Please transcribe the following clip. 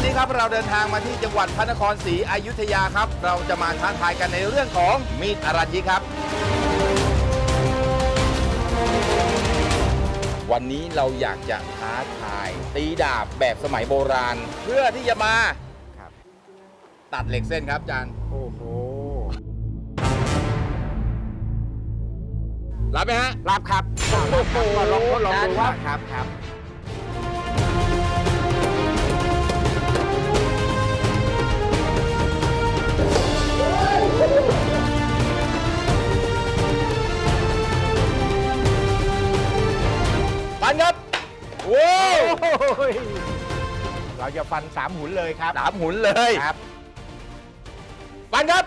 เราเดินทางมาที่จังหวัดพระนครศรีอยุธยาครับ เราจะมาท้าทายกันในเรื่องของมีดอรัญญิครับ วันนี้เราอยากจะท้าทาย ตีดาบแบบสมัยโบราณ เพื่อที่จะมาครับตัดเหล็กเส้นครับอาจารย์โอ้โหรับไหมฮะรับครับโอ้โหลองทดลองดูว่าได้ครับครับ ปันครับโว้วโอ้ยเราจะฟันสามหุนเลยครับสามหุนเลยครับปันครับ